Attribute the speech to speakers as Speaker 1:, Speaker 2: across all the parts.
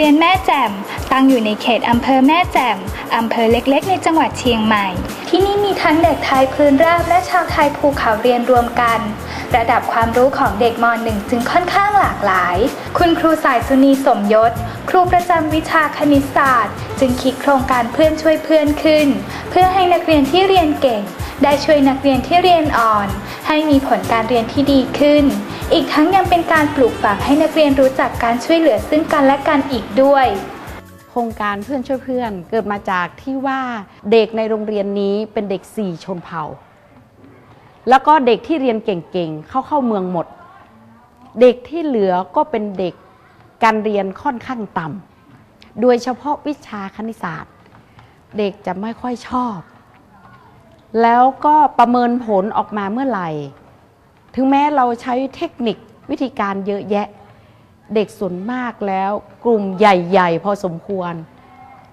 Speaker 1: เรียนแม่แจ่มตั้งอยู่ในเขตอำเภอแม่แจ่มอำเภอเล็กๆ ในจังหวัดเชียงใหม่ ที่นี่มีทั้งเด็กไทยพื้นราบและชาวไทยภูเขาเรียนรวมกัน ระดับความรู้ของเด็กม .1 จึงค่อนข้างหลากหลาย คุณครูสายสุนีสมยศ ครูประจำวิชาคณิตศาสตร์ จึงคิดโครงการเพื่อนช่วยเพื่อนขึ้น เพื่อให้นักเรียนที่เรียนเก่ง ได้ช่วยนักเรียนที่เรียนอ่อน ให้มีผลการเรียนที่ดีขึ้น อีกทั้งยังเป็นการปลูกฝังให้นักเรียนรู้จักการช่วยเหลือซึ่งกันและกันอีกด้วย
Speaker 2: โครงการเพื่อนช่วยเพื่อนเกิดมาจากที่ว่าเด็กในโรงเรียนนี้เป็นเด็กสี่ชนเผ่า แล้วก็เด็กที่เรียนเก่งๆเข้าเข้าเมืองหมด เด็กที่เหลือก็เป็นเด็กการเรียนค่อนข้างต่ำโดยเฉพาะวิชาคณิตศาสตร์ เด็กจะไม่ค่อยชอบ แล้วก็ประเมินผลออกมาเมื่อไหร่ ถึงแม้เราใช้เทคนิควิธีการเยอะแยะ เด็กส่วนมากแล้วกลุ่มใหญ่ ๆ พอสมควร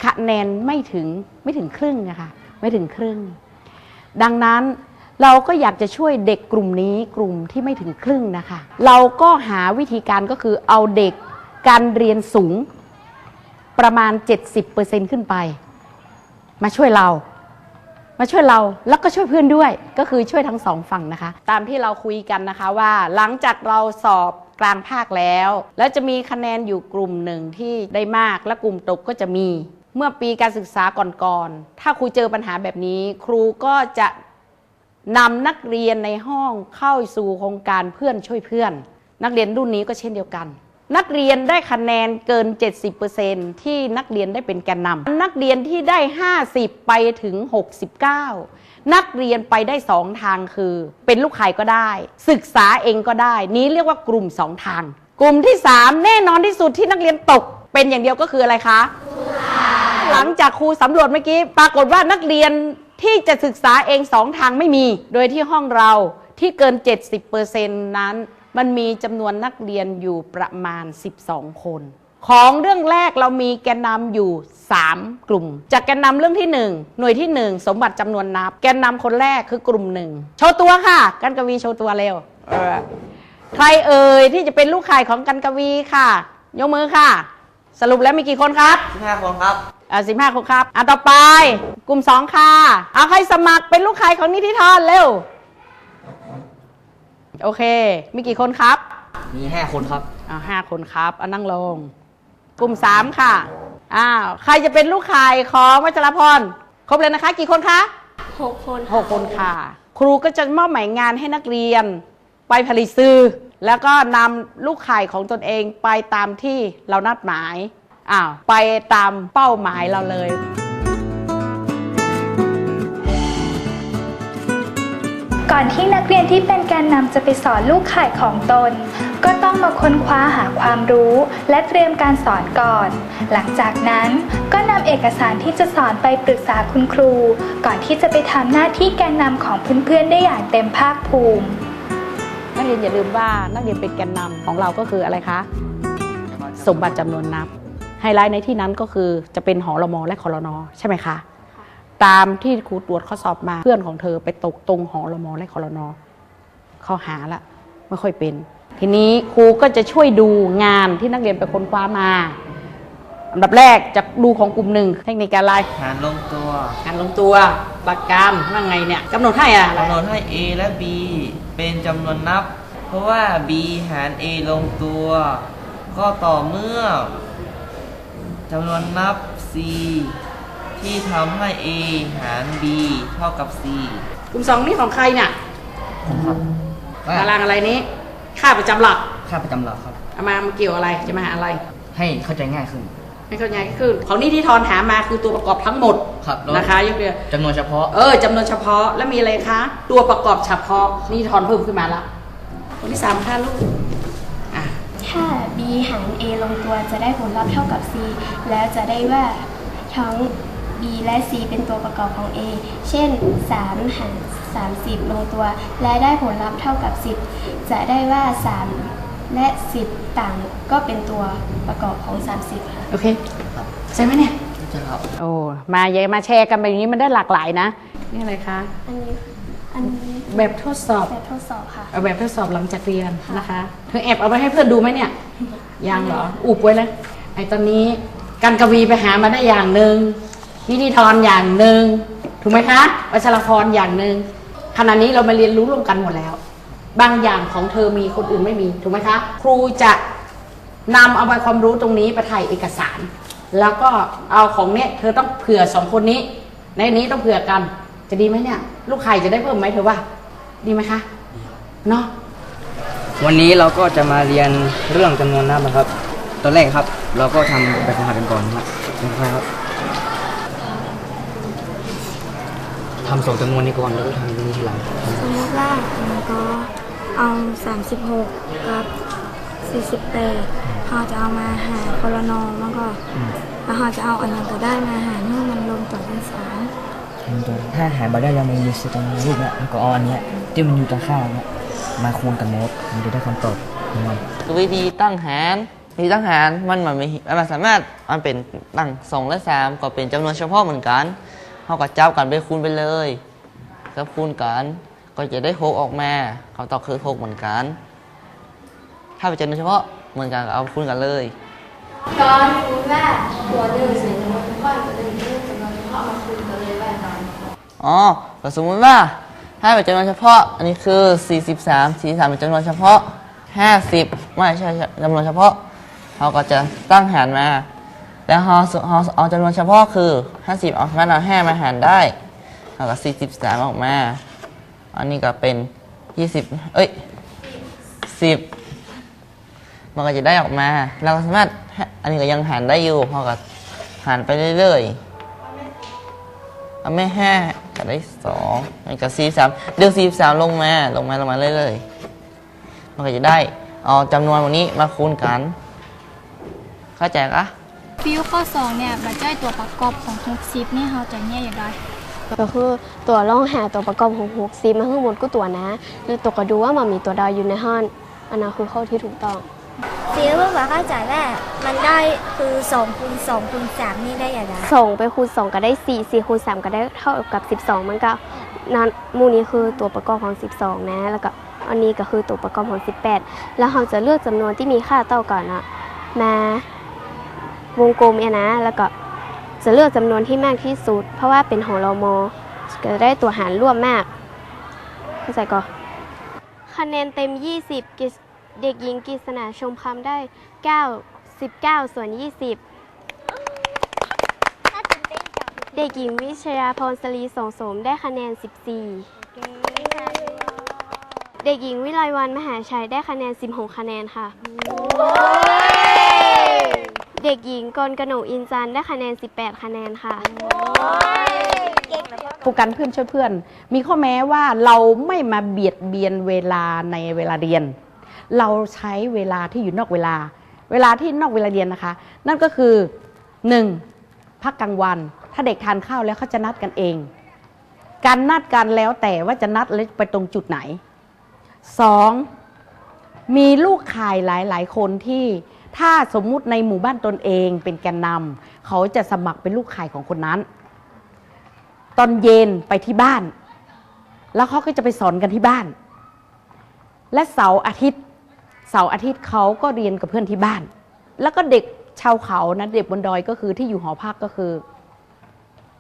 Speaker 2: คะแนนไม่ถึงไม่ถึงครึ่งนะคะไม่ถึงครึ่ง ดังนั้นเราก็อยากจะช่วยเด็กกลุ่มนี้กลุ่มที่ไม่ถึงครึ่งนะคะ เราก็หาวิธีการก็คือเอาเด็กการเรียนสูงประมาณ 70%ขึ้นไป มาช่วยเรา มาช่วยเราแล้วก็ช่วยเพื่อนด้วย ก็คือช่วยทั้งสองฝั่งนะคะ ตามที่เราคุยกันนะคะว่าหลังจากเราสอบกลางภาคแล้ว แล้วจะมีคะแนนอยู่กลุ่มหนึ่งที่ได้มากและกลุ่มตกก็จะมี เมื่อปีการศึกษาก่อนๆถ้าครูเจอปัญหาแบบนี้ ครูก็จะนำนักเรียนในห้องเข้าสู่โครงการเพื่อนช่วยเพื่อน นักเรียนรุ่นนี้ก็เช่นเดียวกัน นักเรียนได้คะแนนเกิน 70%ที่นักเรียนได้เป็นแกนนำนักเรียนที่ได้ 50 ไปถึง 69 นักเรียนไปได้สองทางคือ เป็นลูกขายก็ได้ ศึกษาเองก็ได้ นี้เรียกว่ากลุ่มสองทาง กลุ่มที่ 3 แน่นอนที่สุดที่นักเรียนตก เป็นอย่างเดียวก็คืออะไรคะ หลังจากครูสำรวจเมื่อกี้ ปรากฏว่านักเรียนที่จะศึกษาเองสองทางไม่มี โดยที่ห้องเราที่เกิน 70%นั้น มันมีจำนวนนักเรียนอยู่ประมาณ 12 คน ของเรื่องแรกเรามีแกนนำอยู่ 3 กลุ่ม จากแกนนำเรื่องที่ 1 หน่วยที่ 1 สมบัติจำนวนนับ แกนนำคนแรกคือกลุ่มหนึ่งโชว์ตัวค่ะ กันกวีโชว์ตัวเร็วเออใครเอ่ยที่จะเป็นลูกข่ายของกันกวีค่ะ ยกมือค่ะ สรุปแล้วมีกี่คนครับ
Speaker 3: สิบห้าคนครับ
Speaker 2: อ่าสิบห้าคนครับอะต่อไป กลุ่มสองค่ะเอาใครสมัครเป็นลูกใครของนิติธรเร็ว โอเค มีกี่คนครับ
Speaker 3: มีห้าคนครับ
Speaker 2: อ่าห้าคนครับเอานั่งลง กลุ่มสามค่ะ อ้าว ใครจะเป็นลูกข่ายของวัชรพร ครบเลยนะคะ กี่คนคะ
Speaker 4: หกคน
Speaker 2: หกคนค่ะ ครูก็จะมอบหมายงานให้นักเรียน ไปผลิตสื่อ แล้วก็นำลูกข่ายของตนเองไปตามที่เรานัดหมายอ้าวไปตามเป้าหมายเราเลย
Speaker 1: ก่อนที่นักเรียนที่เป็นแกนนำจะไปสอนลูกข่ายของตน ก็ต้องมาค้นคว้าหาความรู้ และเตรียมการสอนก่อน หลังจากนั้นก็นำเอกสารที่จะสอนไปปรึกษาคุณครู ก่อนที่จะไปทำหน้าที่แกนนำของเพื่อนๆได้อย่างเต็มภาคภูมิ
Speaker 2: นักเรียนอย่าลืมว่านักเรียนเป็นแกนนำของเราก็คืออะไรคะ สมบัติจำนวนนับไฮไลท์ในที่นั้นก็คือจะเป็นหอรมอและคอรนอใช่ไหมคะ ตามที่ครูตรวจข้อสอบมาเพื่อนของเธอไปตกตรงหอรมอและคอรนอเขาหาละไม่ค่อยเป็น ทีนี้ครูก็จะช่วยดูงานที่นักเรียนไปค้นคว้ามาอันดับแรกจะดูของกลุ่มหนึ่งเทคนิคการอะไร
Speaker 3: หารลงตัว
Speaker 2: การลงตัวหลักการว่าไงเนี่ยกำหนดให้อะ
Speaker 3: กำหนดให้ a และ b เป็นจำนวนนับ เพราะว่า b หาร a ลงตัว ก็ต่อเมื่อจำนวนนับ c ที่ทำให้ a หาร b เท่ากับ c
Speaker 2: กลุ่มสองนี่ของใครเนี่ย
Speaker 3: ผมครับ
Speaker 2: ตารางอะไรนี้ ค่าประจำหลัก
Speaker 3: ค่าประจำหลักครับ
Speaker 2: เอามามันเกี่ยวอะไรจะมาหาอะไร
Speaker 3: ให้เข้าใจง่ายขึ้น
Speaker 2: ไม่เข้าใจขึ้นของนี่ที่ทอนหามาคือตัวประกอบทั้งหมด
Speaker 3: ครับแล้ว
Speaker 2: นะคะยกเดียว
Speaker 3: จำนวนเฉพาะ
Speaker 2: เออจำนวนเฉพาะแล้วมีอะไรคะ ตัวประกอบเฉพาะนี่ทอนเพิ่มขึ้นมาละคนที่สามค่ะลูกอะ
Speaker 4: ถ้า b หาร a ลงตัวจะได้ผลลัพธ์เท่ากับ c แล้วจะได้ว่าทั้ง b และ c เป็นตัวประกอบของ a เช่น 3 หาร 30 ลงตัว และได้ผลลัพธ์เท่ากับ 10 จะได้ว่า 3 และ 10 ต่างก็เป็นตัวประกอบของ 30ค่ะ
Speaker 2: โอเคใช่ไหมเนี่ย
Speaker 3: จะครับ
Speaker 2: โอ้มาเยอะมาแชร์กันแบบนี้มันได้หลากหลายนะ นี่อะไรคะ
Speaker 4: อันนี้อันนี้
Speaker 2: แบบทดสอบ
Speaker 4: แบบทดสอบค่ะ
Speaker 2: เอาแบบทดสอบหลังจากเรียนนะคะเธอแอบเอาไปให้เพื่อนดูไหมเนี่ยยังเหรออุบไว้เลยไอ้ตอนนี้การกวีไปหามาได้อย่างหนึ่ง นิติธรอย่างหนึ่งถูกไหมคะวัชรพรอย่างหนึ่งขณะนี้เรามาเรียนรู้ร่วมกันหมดแล้ว บางอย่างของเธอมีคนอื่นไม่มีถูกไหมคะ ครูจะนำเอาใบความรู้ตรงนี้ไปถ่ายเอกสาร แล้วก็เอาของเนี้ยเธอต้องเผื่อสองคนนี้ ในนี้ต้องเผื่อกัน จะดีไหมเนี่ย ลูกไข่จะได้เพิ่มไหมเธอว่า ดีไหมคะเนาะ
Speaker 5: วันนี้เราก็จะมาเรียนเรื่องจำนวนนับนะครับ ตอนแรกครับ เราก็ทำแบบฝึกหัดกันก่อนนะครับเป็นครับ ทำสองจำนวนนี้ก่อนแล้วก็ทำตรงนี้ทีหลัง
Speaker 6: สมมติว่ามันก็เอา 36 กับ 48เราจะเอามาหาคอรนอมันก็แล้วเราจะเอาอันนั้นก็ได้มาหารให้มันลงตัวเป็นสอง
Speaker 5: ถ้าหารมาได้ยังมีอยู่ตรงรูปเนี่ยมันก็เอาอันเนี้ยที่มันอยู่ตรงข้างเนี่ยมาคูณกันหมดมันจะได้คำตอบของมัน
Speaker 3: วิธีตั้งหารวิธีตั้งหารมันมันไม่มันสามารถมันเป็นตั้งสองและสามก็เป็นจำนวนเฉพาะเหมือนกัน เขาก็จับกันไปคูณไปเลยก็คูณกัน ก็จะได้หกออกมาคำตอบคือหกเหมือนกัน ถ้าเป็นจำนวนเฉพาะเหมือนกันก็เอาคูณกันเลย
Speaker 4: ตอนรู้ว่าตัวหนึ่งใส่จำนวนเฉพาะตัวหนึ่งที่จำนวนเฉพาะมาคูณกันเลยว่าตอน
Speaker 3: อ๋อก็สมมติว่าถ้าเป็นจำนวนเฉพาะ อันนี้คือ 43 43เป็นจำนวนเฉพาะ 50 ไม่ใช่จำนวนเฉพาะเราก็จะตั้งหารมา แล้วเราเราเอาจำนวนเฉพาะคือ 50 เอางั้นเอา5มาหารได้เราก็43 ออกมา อันนี้ก็เป็น 20 เอ้ย 10 มันก็จะได้ออกมา เราก็สามารถ อันนี้ก็ยังหารได้อยู่เราก็หารไปเรื่อยๆเอาไม่ห้าก็ได้สองมันก็สี่สามเดือนสี่สามลงมา ลงมาลงมาเรื่อยๆมันก็จะได้ เอาจำนวนวันนี้มาคูณกัน เข้าใจกะ
Speaker 6: ฟิวข้อ2เนี่ยมันจะตัวประกอบของ60นี่เราจะเนี่ยอย่างไร
Speaker 4: ก็คือตัวล่องหาตัวประกอบของ6ซีมาข้างบนก็ตัวนะแล้วตัวก็ดูว่ามันมีตัวใดอยู่ในห้องอันนั้นคือข้อที่ถูกต้อง
Speaker 6: ฟิวบอกเข้าใจว่ามันได้คือ2คูณ2คูณ3นี่ได้อย่างไร
Speaker 4: ส่งไปคูณ2ก็ได้4 4คูณ3ก็ได้เท่ากับ 12 มันก็นั้นหมูนี้คือตัวประกอบของ 12 นะ แล้วก็อันนี้ก็คือตัวประกอบของ 18 แล้วเราจะเลือกจำนวนที่มีค่าเท่ากันอะมา วงกลมเนี่ยนะ แล้วก็จะเลือกจำนวนที่มากที่สุด เพราะว่าเป็นขอราโมก็จะได้ตัวหารร่วมมากเข้าใจก็คะแนนเต็ม 20 เด็กหญิงกิษณาชมคำได้ 9 19 ส่วน 20 เด็กหญิงวิชยาพรสลีสงสมได้คะแนน 14 เด็กหญิงวิไลวันมหาชัยได้คะแนน 16 คะแนนค่ะ กหญิงกรกนกอินจันทร์ได้คะแนน 18 คะแนนค่ะ
Speaker 2: ครูกันเพื่อนช่วยเพื่อน มีข้อแม้ว่าเราไม่มาเบียดเบียนเวลาในเวลาเรียน เราใช้เวลาที่อยู่นอกเวลา เวลาที่นอกเวลาเรียนนะคะ นั่นก็คือ 1. พักกลางวัน ถ้าเด็กทานข้าวแล้วเขาจะนัดกันเอง การนัดกันแล้วแต่ว่าจะนัดไปตรงจุดไหน 2. มีลูกข่ายหลาย ๆ คนที่ ถ้าสมมุติในหมู่บ้านตนเองเป็นแกนนำเขาจะสมัครเป็นลูกข่ายของคนนั้น ตอนเย็นไปที่บ้าน แล้วเขาก็จะไปสอนกันที่บ้าน และเสาร์อาทิตย์เสาร์อาทิตย์เขาก็เรียนกับเพื่อนที่บ้าน แล้วก็เด็กชาวเขานะเด็กบนดอยก็คือที่อยู่หอพักก็คือ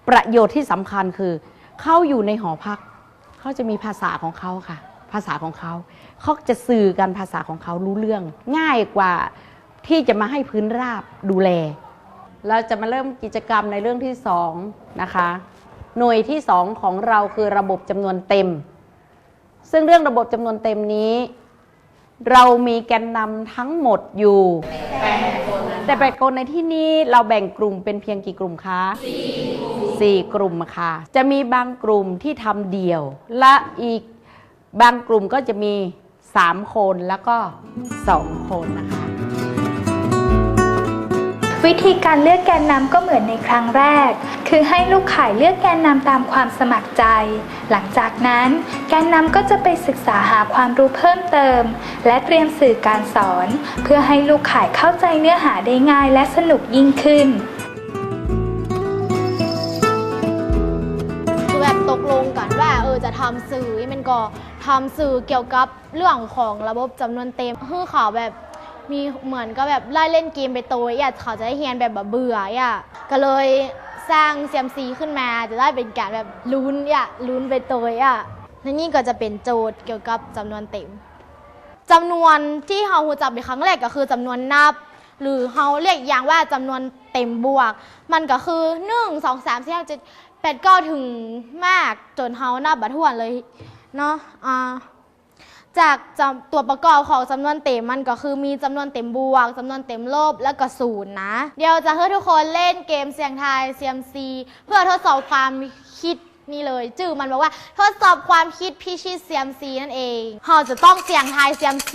Speaker 2: ประโยชน์ที่สำคัญคือเขาอยู่ในหอพักเขาจะมีภาษาของเขาค่ะ ภาษาของเขาเขาจะสื่อกันภาษาของเขารู้เรื่อง ง่ายกว่า ที่จะมาให้พื้นราบดูแล เราจะมาเริ่มกิจกรรมในเรื่องที่สองนะคะหน่วยที่สองของเราคือระบบจำนวนเต็ม ซึ่งเรื่องระบบจำนวนเต็มนี้ เรามีแกนนำทั้งหมดอยู่ แต่แปดคนในที่นี้เราแบ่งกลุ่มเป็นเพียงกี่กลุ่มคะสี่กลุ่มค่ะ จะมีบางกลุ่มที่ทำเดี่ยว และอีกบางกลุ่มก็จะมีสามคนแล้วก็สองคนนะคะ
Speaker 1: วิธีการเลือกแกนนำก็เหมือนในครั้งแรก คือให้ลูกข่ายเลือกแกนนำตามความสมัครใจ หลังจากนั้น แกนนำก็จะไปศึกษาหาความรู้เพิ่มเติม และเตรียมสื่อการสอน เพื่อให้ลูกข่ายเข้าใจเนื้อหาได้ง่ายและสนุกยิ่งขึ้น
Speaker 7: คือแบบตกลงกันว่าเออจะทำสื่อมันก็ทำสื่อเกี่ยวกับเรื่องของระบบจำนวนเต็มคือเขาแบบ มีเหมือนก็แบบไล่เล่นเกมไปโตวอะเขาจะได้เฮียนแบบแบ่เบื่ออะก็เลยสร้างเซียมซีขึ้นมาจะได้เป็นการแบบลุ้นอะลุ้นไปโตวอะและนี่ก็จะเป็นโจทย์เกี่ยวกับจำนวนเต็มจำนวนที่เฮาหูจับในครั้งแรกก็คือจำนวนนับ หรือเฮาเรียกอย่างว่าจำนวนเต็มบวก มันก็คือ1 2 3 4 5 7 8 9ถึงมากจนเฮานับบัดทวนเลยเนาะอ่า จากจำตัวประกอบของจำนวนเต็มมันก็คือมีจำนวนเต็มบวกจำนวนเต็มลบแล้วก็ศูนย์นะ เดี๋ยวจะให้ทุกคนเล่นเกมเสียงทาย CMC เพื่อทดสอบความคิดนี่เลยจื่อมันบอกว่าทดสอบความคิดพิชิต CMC นั่นเองเราจะต้องเสียงทาย CMC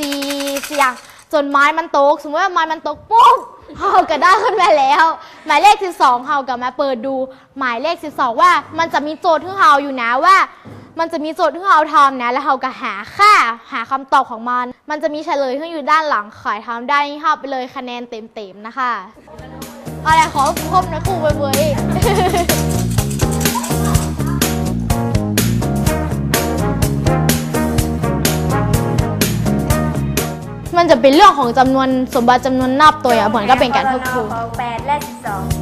Speaker 7: เสียงจนไม้มันตก สมมติว่าไม้มันตกปุ๊บเราก็ได้ขึ้นมาแล้ว หมายเลข 12เราก็มาเปิดดู หมายเลข 12 ว่ามันจะมีโจทย์ที่เราอยู่นะว่า มันจะมีโจทย์ที่เราทำนะแล้วเราก็หาค่าหาคำตอบของมัน มันจะมีเฉลยที่อยู่ด้านหลังขายทำได้นี่ค่ะไปเลยคะแนนเต็มๆนะคะอะไรขอพบนะครูเว้ยมันจะเป็นเรื่องของจำนวนสมบัติจำนวนนับตัวอะเหมือนก็เป็นการทบทวน
Speaker 6: ของแปดและสิบสอง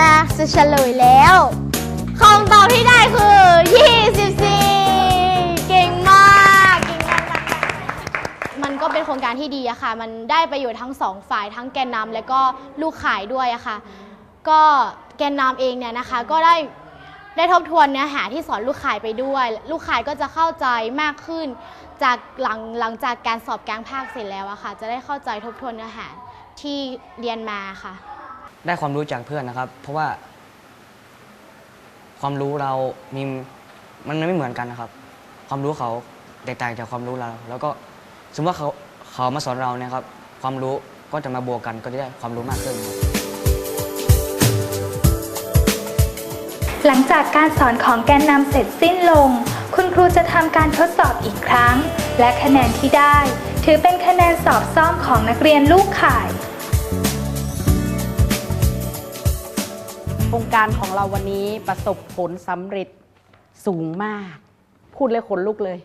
Speaker 7: มาจะเฉลยแล้วคำตอบที่ได้คือ 24 เก่งมากเก่งมากมากมากมันก็เป็นโครงการที่ดีอะค่ะ มันได้ประโยชน์ทั้งสองฝ่ายทั้งแกนนำและก็ลูกขายด้วยอะค่ะ ก็แกนนำเองเนี่ยนะคะ ก็ได้ได้ทบทวนเนื้อหาที่สอนลูกขายไปด้วย ลูกขายก็จะเข้าใจมากขึ้น จากหลังหลังจากการสอบกลางภาคเสร็จแล้วอะค่ะ จะได้เข้าใจทบทวนเนื้อหาที่เรียนมาค่ะ
Speaker 5: ได้ความรู้จากเพื่อนนะครับ เพราะว่า ความรู้เรามีมันไม่เหมือนกันนะครับ ความรู้เขาแตกต่างจากความรู้เรา แล้วก็สมมติว่าเขาเขามาสอนเราเนี่ยครับ ความรู้ก็จะมาบวกกันก็จะได้ความรู้มากขึ้นครับ
Speaker 1: หลังจากการสอนของแกนนำเสร็จสิ้นลง คุณครูจะทำการทดสอบอีกครั้ง และคะแนนที่ได้ ถือเป็นคะแนนสอบซ่อมของนักเรียนลูกข่าย
Speaker 2: โครงการของเราวันนี้ประสบผลสำเร็จสูงมาก พูดเลยขนลุกเลย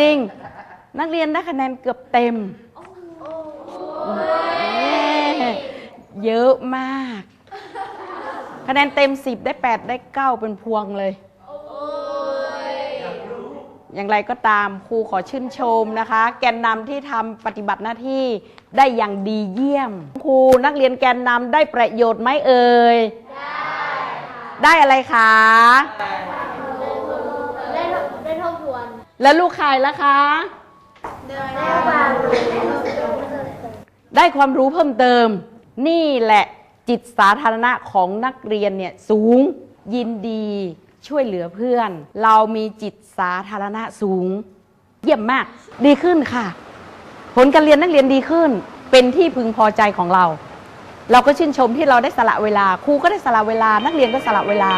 Speaker 2: จริง นักเรียนได้คะแนนเกือบเต็ม เยอะมาก คะแนนเต็ม 10 ได้ 8 ได้ 9 เป็นพวงเลย อย่างไรก็ตามครูขอชื่นชมนะคะ แกนนำที่ทำปฏิบัติหน้าที่ได้อย่างดีเยี่ยม ครูนักเรียนแกนนำได้ประโยชน์ไหมเอ่ย ได้ได้อะไรคะ
Speaker 7: ได้ได้ทบทวน
Speaker 2: แล้วลูกขายล่ะคะ ได้ความรู้เพิ่มเติม นี่แหละจิตสาธารณะของนักเรียนเนี่ยสูงยินดี ช่วยเหลือเพื่อน เรามีจิตสาธารณะสูง เยี่ยมมาก ดีขึ้นค่ะ ผลการเรียนนักเรียนดีขึ้น เป็นที่พึงพอใจของเรา เราก็ชื่นชมที่เราได้สละเวลา ครูก็ได้สละเวลา นักเรียนก็สละเวลา